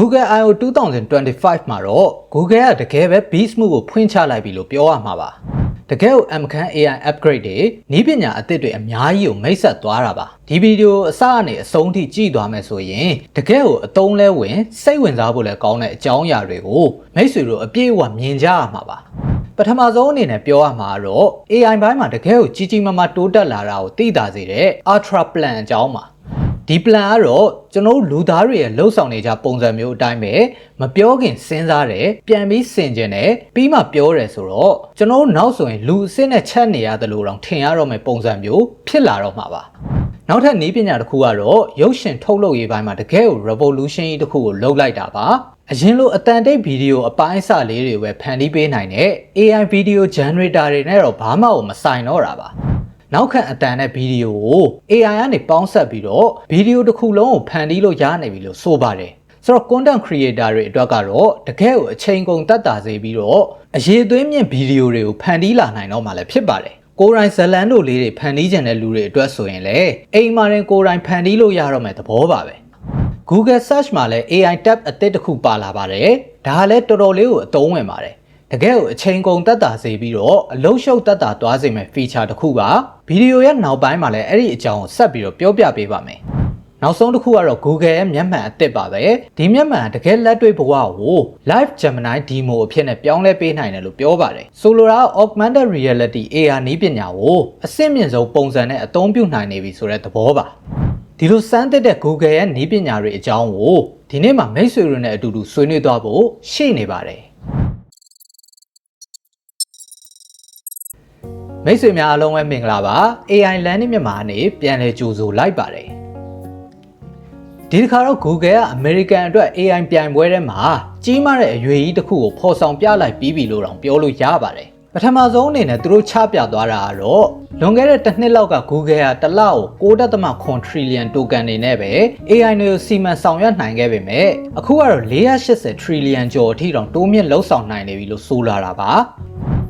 Google I/O 2025မှာတော့ Google ကတကယ်ပဲ Beast မှုကိုဖွင့်ချလိုက်ပြီလို့ပြောရမှာပါတကယ်ကို M ခန်း AI upgrade တွေနီးပညာအသစ်တွေအများကြီးကိုမိတ်ဆက်သွားတာပါဒီဗီဒီယိုအစကနေအဆုံးထိကြည့်သွားမယ်ဆိုရင်တကယ်ကိုအတုံးလဲဝင်စိတ်ဝင်စားဖို့လည်းကောင်းတဲ့အကြောင်းအရာတွေကိုမိတ်ဆွေတို့အပြည့်အဝမြင်ကြရမှာပါပထမဆုံးအနေနဲ့ပြောရမှာတော့ AI ဘိုင်းမှာတကယ်ကိုကြီးကြီးမားမားတိုးတက်လာတာကိုသိတာစေတဲ့ Ultra Plan အကြောင်းပါ ဒီ plan ကတော့ကျွန်တော်တို့လူသားတွေရဲ့လှုပ်ဆောင်နေကြပုံစံမျိုးအတိုင်းပဲမပြောခင်စဉ်းစားတယ်ပြန်ပြီးဆင်ကျင်တယ်ပြီးမှပြောတယ်ဆိုတော့ကျွန်တော်တို့နောက်ဆိုရင်လူအစ်စ်နဲ့ချက်နေရတယ်လို့တော့ထင်ရတော့မယ့်ပုံစံမျိုးဖြစ်လာတော့မှာပါနောက်ထပ်နည်းပညာတစ်ခုကတော့ရုပ်ရှင်ထုတ်လုပ်ရေးပိုင်းမှာတကယ်ကို revolution ကြီးတစ်ခုကိုလုပ်လိုက်တာပါအရင်လိုအတန်တိတ်ဗီဒီယိုအပိုင်းအစလေးတွေပဲဖန်တီးပေးနိုင်တဲ့ AI video generator တွေနဲ့တော့ဘာမှမဆိုင်တော့တာပါ နောက်ခံအတန်နဲ့ဗီဒီယိုကို AI ကနေပေါင်းဆက်ပြီးတော့ဗီဒီယိုတစ်ခုလုံးကိုဖန်တီးလို့ရနိုင်ပြီလို့ဆိုပါတယ်ဆိုတော့ content creator တွေအတွက်ကတော့တကယ်ကိုအချိန်ကုန်တတ်တာစေပြီးတော့အရေးသွင်းမြင့်ဗီဒီယိုတွေကိုဖန်တီးလာနိုင်တော့မှလည်းဖြစ်ပါတယ်ကိုယ်တိုင်ဇလန်တို့လေးတွေဖန်တီးကြတဲ့လူတွေအတွက်ဆိုရင်လည်းအိမ်မှာရင်ကိုယ်တိုင်ဖန်တီးလို့ရတော့မယ်သဘောပါပဲ Google Search မှာလည်း AI tab အသစ်တစ်ခုပါလာပါတယ်ဒါကလည်းတော်တော်လေးကိုအသုံးဝင်ပါတယ် တကယ်ကိုအချိန်ကုန်တက်တာစေပြီးတော့အလုံးရှုပ်တက်တာသွားစေမယ့် feature တစ်ခုပါဗီဒီယိုရဲ့နောက်ပိုင်းမှာလည်းအဲ့ဒီအကြောင်းကိုဆက်ပြီးတော့ပြောပြပေးပါမယ်နောက်ဆုံးတစ်ခုကတော့ Google ရဲ့မျက်မှန်အသစ်ပါပဲဒီမျက်မှန်တကယ်လက်တွေ့ဘဝကို Live Gemini Demo အဖြစ်နဲ့ပြောင်းလဲပေးနိုင်တယ်လို့ပြောပါတယ်ဆိုလိုတာ Augmented Reality AR နည်းပညာကိုအဆင့်မြင့်ဆုံးပုံစံနဲ့အသုံးပြုနိုင်နေပြီဆိုတဲ့သဘောပါဒီလိုစမ်းသစ်တဲ့ Google ရဲ့နည်းပညာတွေအကြောင်းကိုဒီနေ့မှာမိတ်ဆွေတွေနဲ့အတူတူဆွေးနွေးသွားဖို့ရှိနေပါတယ် မိတ်ဆွေများအားလုံးပဲမင်္ဂလာပါ AI Learning မြန်မာအနေပြန်လည်ကြိုဆိုလိုက်ပါတယ်ဒီတစ်ခါတော့ Google က American အတွက် AI ပြိုင်ပွဲထဲမှာကြီးမားတဲ့အရွေကြီးတစ်ခုကိုဖော်ဆောင်ပြလိုက်ပြီးပြီလို့တောင်ပြောလို့ရပါတယ်ပထမဆုံးအနေနဲ့သူတို့ချပြသွားတာကတော့လွန်ခဲ့တဲ့တစ်နှစ်လောက်က Google ကတစ်လောက်6.9 trillion token တွေနဲ့ပဲ AI တွေကိုစီမံဆောင်ရွက်နိုင်ခဲ့ပေမဲ့အခုကတော့480 trillion ကျော်အထိတောင်တိုးမြင့်လှုပ်ဆောင်နိုင်နေပြီလို့ဆိုလာတာပါ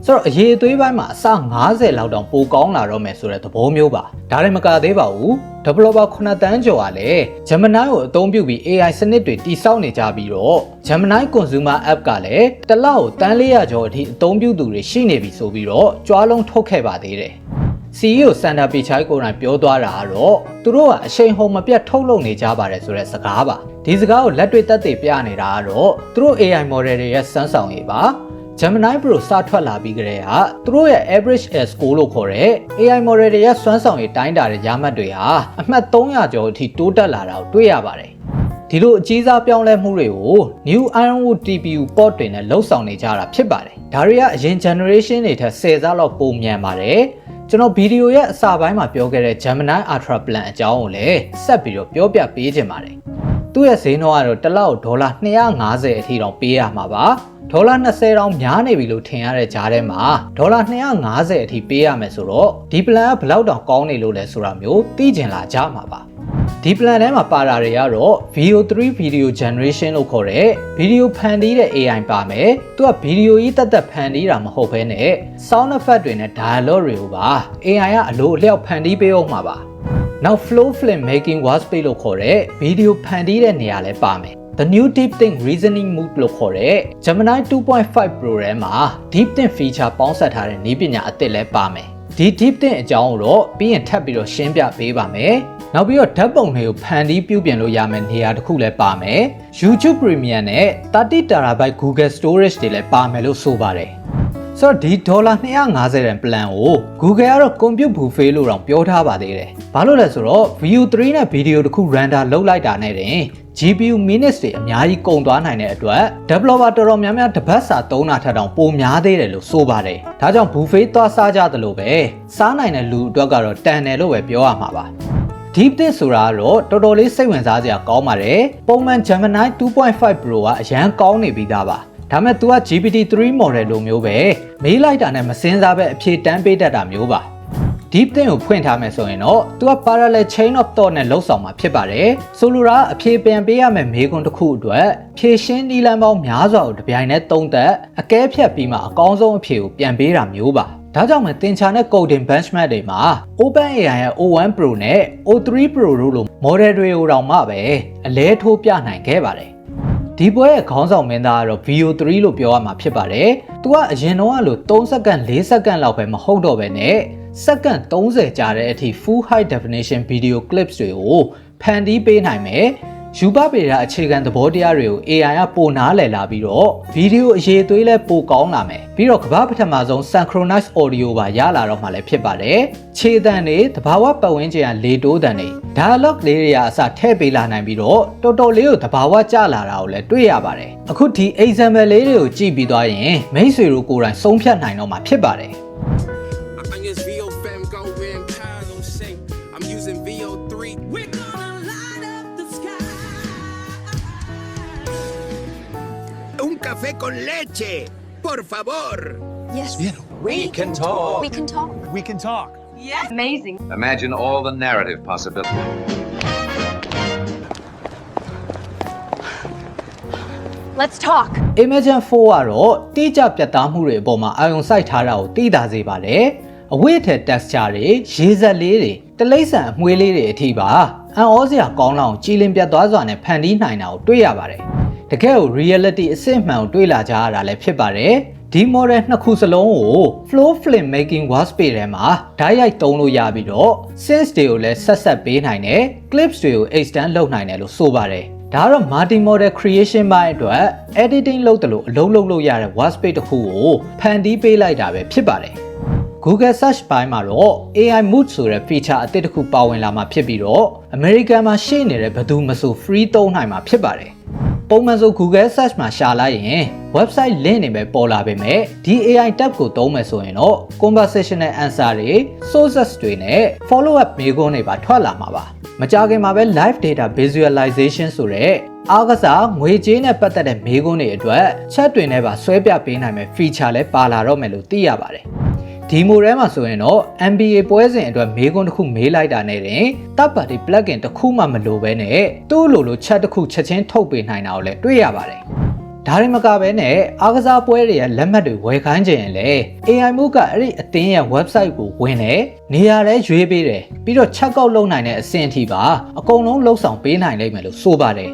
ဆိုတော့အရေးအသွေးပိုင်းမှာအစ90လောက်တောင်ပိုကောင်းလာတော့မယ်ဆိုတဲ့သဘောမျိုးပါဒါလည်းမကသေးပါဘူး developer 9တန်းကျော်ကလည်း Gemini ကိုအသုံးပြုပြီး AI စနစ်တွေတိစောက်နေကြပြီးတော့ Gemini consumer app ကလည်းတစ်လောက်တန်း400ကျော်အထိအသုံးပြုသူတွေရှိနေပြီဆိုပြီးတော့ကြွားလုံးထုတ်ခဲ့ပါသေးတယ် CEO စန်တာပီချိုင်ကိုယ်တိုင်ပြောသွားတာကတော့သူတို့ကအချိန်ဟုန်မပြတ်ထုတ်လုပ်နေကြပါတယ်ဆိုတဲ့စကားပါဒီစကားကိုလက်တွေ့သက်သေပြနေတာကတော့သူတို့ AI model တွေရဲ့စမ်းဆောင်ရည်ပါ Gemini Pro စထွက်လာပြီးကြတဲ့ဟာသူတို့ရဲ့ average S9 လို့ခေါ်တဲ့ AI model တွေရဲ့စွမ်းဆောင်ရည်တိုင်းတာတဲ့ရမှတ်တွေဟာအမှတ်300ကျော်အထိတိုးတက်လာတာကိုတွေ့ရပါတယ်ဒီလိုအကြီးစားပြောင်းလဲမှုတွေကို New Ironwood TPU port တွေနဲ့လှုပ်ဆောင်နေကြတာဖြစ်ပါတယ်ဒါတွေကအရင် generation တွေထက်10ဆလောက်ပိုမြန်ပါတယ်ကျွန်တော်ဗီဒီယိုရဲ့အစပိုင်းမှာပြောခဲ့တဲ့ Gemini Ultra Plan အကြောင်းကိုလည်းဆက်ပြီးတော့ပြောပြပေးခြင်းပါတယ်သူ့ရဲ့ဈေးနှုန်းကတော့တစ်လောက်ဒေါ်လာ250အထိတောင်ပေးရမှာပါ ဒေါ်လာ20တောင်များနေပြီလို့ထင်ရတဲ့ကြားထဲမှာဒေါ်လာ250အထိပေးရမယ်ဆိုတော့ဒီ plan ကဘယ်လောက်တောင်ကောင်းနေလို့လဲဆိုတာမျိုးသိကျင်လာကြမှာပါဒီ plan ထဲမှာပါတာတွေကတော့ VO3 video generation လို့ခေါ်တဲ့ video ဖန်တီးတဲ့ AI ပါမယ်။သူက video ကြီးတက်တက်ဖန်တီးတာမဟုတ်ဘဲနဲ့ sound effect တွေနဲ့ dialogue တွေကိုပါ AI ကအလိုအလျောက်ဖန်တီးပေးအောင်မှာပါ။နောက် flow film making workspace လို့ခေါ်တဲ့ video ဖန်တီးတဲ့နေရာလည်းပါမယ်။ The new Deep Think Reasoning Mode လို့ခေါ်တဲ့ Gemini 2.5 Pro ထဲမှာ Deep Think feature ပေါင်းစပ်ထားတဲ့နည်းပညာအသစ်လည်းပါမယ်။ဒီ Deep Think အကြောင်းကိုတော့ပြီးရင်ထပ်ပြီးတော့ရှင်းပြပေးပါမယ်။နောက်ပြီးတော့ဓာတ်ပုံတွေကိုဖန်တီးပြုပြင်လို့ရမယ့်နေရာတစ်ခုလည်းပါမယ်။ YouTube Premium နဲ့30 TB Google Storage တွေလည်းပါမယ်လို့ဆိုပါတယ်။ ဆိုတော့ဒီဒေါ်လာ250ရန် plan ကို Google ကတော့ compute buffet လို့တော့ပြောထားပါသေးတယ်။ဘာလို့လဲဆိုတော့ View 3နဲ့ video တစ်ခု render လုပ်လိုက်တာနဲ့တင် GPU minutes တွေအများကြီးကုန်သွားနိုင်တဲ့အတွက် developer တော်တော်များများတစ်ပတ်စာသုံးတာထက်တောင်ပိုများသေးတယ်လို့ဆိုပါတယ်။ဒါကြောင့် buffet သွားစားကြသလိုပဲစားနိုင်တဲ့လူအတွက်ကတော့တန်တယ်လို့ပဲပြောရမှာပါ။ Deep Think ဆိုတာကတော့တော်တော်လေးစိတ်ဝင်စားစရာကောင်းပါတယ်။ပုံမှန် Gemini 2.5 Pro ကအရန်ကောင်းနေပြီးသားပါ။ ဒါမဲ့ तू က GPT-3 model လိုမျိုးပဲမေးလိုက်တာနဲ့မစင်းစားပဲအဖြေတန်းပေးတတ်တာမျိုးပါ။ deep think ကိုဖွင့်ထားမယ်ဆိုရင်တော့သူက parallel chain of thought နဲ့လှုပ်ဆောင်မှာဖြစ်ပါတယ်ဆိုလိုတာအဖြေပြန်ပေးရမယ့်မေးခွန်းတစ်ခုအတွက်ဖြေရှင်းနည်းလမ်းပေါင်းများစွာကိုတပြိုင်တည်းသုံးသက်အကဲဖြတ်ပြီးမှအကောင်းဆုံးအဖြေကိုပြန်ပေးတာမျိုးပါဒါကြောင့်မသင်္ချာနဲ့ coding benchmark တွေမှာ OpenAI ရဲ့ O1 Pro နဲ့ O3 Pro တို့လို model တွေကိုတောင်မှပဲအလဲထိုးပြနိုင်ခဲ့ပါတယ် ဒီပွဲရဲ့ခေါင်းဆောင်မင်းသားကတော့ VO3 လို့ပြောရမှာဖြစ်ပါတယ်။သူကအရင်တော့ကလို့3စက္ကန့်4စက္ကန့်လောက်ပဲမဟုတ်တော့ပဲနဲ့စက္ကန့်30ကြာတဲ့အထိ full high definition video clips တွေကိုဖန်တီးပေးနိုင်မယ်။ ယူပပေတာအခြေခံသဘောတရားတွေကို AI ကပိုနားလည်လာပြီးတော့ဗီဒီယိုအရေးသွေးလဲပိုကောင်းလာမယ်ပြီးတော့ကမ္ဘာပထမဆုံး synchronized audio ပါရလာတော့မှလည်းဖြစ်ပါတယ်ခြေတံတွေတဘာဝပတ်ဝန်းကျင်ကလေတိုးတံတွေ dialogue လေးတွေကအစထည့်ပေးလာနိုင်ပြီးတော့တော်တော်လေးကိုတဘာဝကျလာတာကိုလည်းတွေ့ရပါတယ်အခုဒီ example လေးတွေကိုကြည့်ပြီးသွားရင်မိတ်ဆွေတို့ကိုယ်တိုင်ဆုံးဖြတ်နိုင်တော့မှာဖြစ်ပါတယ် I think it's VO fam going Kyle con leche. Por favor. Yes. We can talk. We can talk. We can talk. Amazing. Imagine all the narrative possibilities. Let's talk. Imagine 4ကတော့တိကျပြတ်သားမှုတွေအပေါ်မှာအာရုံစိုက်ထားတာကိုသိသာစေပါတယ်။အဝတ်ထည် texture တွေရေစက်လေးတွေတလိမ့်ဆန်အမွှေးလေးတွေအထိပါအံ့ဩစရာကောင်းလောက်ကြည်လင်ပြတ်သွားစွာနဲ့ဖန်တီးနိုင်တာကိုတွေ့ရပါတယ်။ တကယ်ကို reality အစစ်အမှန်ကိုတွေ့လာကြရတာလည်းဖြစ်ပါတယ်။ဒီ model နှစ်ခုစလုံးကို flow film making workspace ထဲမှာဓာတ်ရိုက်သုံးလို့ရပြီးတော့ sense တွေကိုလည်းဆက်ဆက်ပေးနိုင်တယ် clips တွေကို extend လုပ်နိုင်တယ်လို့ဆိုပါတယ်။ဒါကတော့ multi model creation ပိုင်းအတွက် editing လုပ်တယ်လို့အလုံးလုံးလို့ရတဲ့ workspace တစ်ခုကိုဖန်တီးပေးလိုက်တာပဲဖြစ်ပါတယ်။ Google Search ဘိုင်းမှာတော့ AI Mood ဆိုတဲ့ feature အသစ်တစ်ခုပါဝင်လာမှာဖြစ်ပြီးတော့ American မှာရှိနေတဲ့ဘယ်သူမဆို free သုံးနိုင်မှာဖြစ်ပါတယ်။ ပုံမှန်ဆို Google Search မှာရှာလိုက်ရင် website link တွေပဲပေါ်လာပေမဲ့ဒီ AI tab ကိုသုံးမယ်ဆိုရင်တော့ conversational answer တွေ sources တွေနဲ့ follow up မေးခွန်းတွေပါထွက်လာမှာပါ။မကြခင်မှာပဲ live data visualization ဆိုတဲ့အားကစားငွေကြေးနဲ့ပတ်သက်တဲ့မေးခွန်းတွေအတွက် chat တွေနဲ့ပါဆွဲပြပေးနိုင်မဲ့ feature လည်းပါလာတော့မယ်လို့သိရပါတယ်။ ဒီမိုထဲမှာဆိုရင်တော့ MBA ပွဲစဉ်အတွက်မေးခွန်းတစ်ခုမေးလိုက်တာနဲ့တင်တပ်ပါတီ plugin တစ်ခုမှမလိုဘဲနဲ့သူ့လိုလို chat တစ်ခုချက်ချင်းထုတ်ပေးနိုင်တာကိုလည်းတွေ့ရပါတယ်။ဒါရင်မကပဲနဲ့အားကစားပွဲတွေရဲ့လက်မှတ်တွေဝယ်ခိုင်းခြင်းရင်လေ AI Move ကအဲ့ဒီအသင်းရဲ့ website ကိုဝင်တယ်နေရာလဲရွေးပေးတယ်ပြီးတော့ check out လုပ်နိုင်တဲ့အဆင့်အထိပါအကုန်လုံးလှုပ်ဆောင်ပေးနိုင်လိမ့်မယ်လို့ဆိုပါတယ်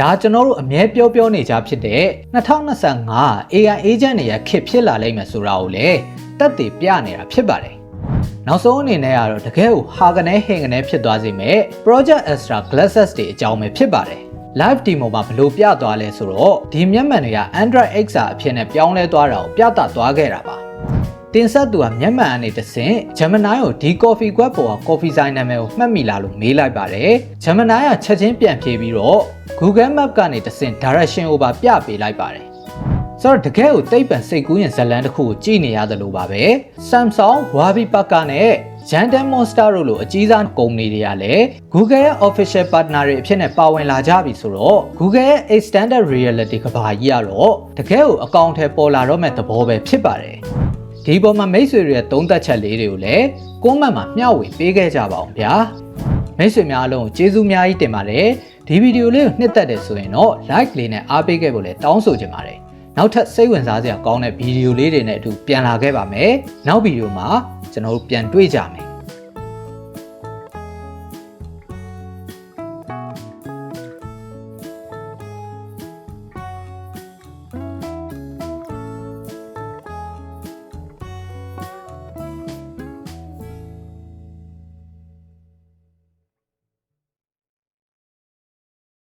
ဒါကျွန်တော်တို့အမြဲပြောပြောနေကြဖြစ်တဲ့2025 AI agent တွေရဲ့ခေတ်ဖြစ်လာလိမ့်မယ်ဆိုတာကိုလည်း တက်တည်ပြနေတာဖြစ်ပါတယ်နောက်ဆုံးအနေနဲ့ကတော့တကယ်ကိုဟာကနေဟင်ကနေဖြစ်သွားစေမဲ့ Project Astra Glasses တွေအကြောင်းပဲဖြစ်ပါတယ် live demo မှာဘယ်လိုပြသွားလဲဆိုတော့ဒီမျက်မှန်တွေက Android XR အဖြစ်နဲ့ပြောင်းလဲသွားတာကိုပြသသွားခဲ့တာပါတင်ဆက်သူကမျက်မှန်အနေတဆင့် Gemini ကိုဒီ coffee ကွက်ပေါ်က coffee sign နာမည်ကိုမှတ်မိလားလို့မေးလိုက်ပါတယ် Gemini ကချက်ချင်းပြန်ဖြေပြီးတော့ Google Map ကနေတဆင့် direction ကိုပါပြပေးလိုက်ပါတယ် ဆိုတော့တကယ်ကိုတိတ်ပံစိတ်ကူးရင်ဇလန်းတစ်ခုကိုကြည့်နေရတယ်လို့ပါပဲ Samsung, Warby Parker နဲ့ Yandex Monster တို့လိုအကြီးစားကုမ္ပဏီတွေကလည်း Google ရဲ့ official partner တွေအဖြစ်နဲ့ပါဝင်လာကြပြီဆိုတော့ Google ရဲ့ extended reality ကဘာကြီးကတော့တကယ်ကိုအကောင့်ထဲပေါ်လာတော့မဲ့သဘောပဲဖြစ်ပါတယ်ဒီပေါ်မှာမိတ်ဆွေတွေရဲ့သုံးသက်ချက်လေးတွေကိုလည်းကွန်မန့်မှာမျှဝေပေးခဲ့ကြပါအောင်ဗျာမိတ်ဆွေများအလုံးကိုကျေးဇူးများကြီးတင်ပါတယ်ဒီဗီဒီယိုလေးကိုနှစ်သက်တယ်ဆိုရင်တော့ like လေးနဲ့အားပေးခဲ့ဖို့လည်းတောင်းဆိုချင်ပါတယ် နောက်ထပ်စိတ်ဝင်စားစရာကောင်းတဲ့ဗီဒီယိုလေးတွေနဲ့အတူပြန်လာခဲ့ပါမယ်နောက်ဗီဒီယိုမှာကျွန်တော်တို့ပြန်တွေ့ကြမယ်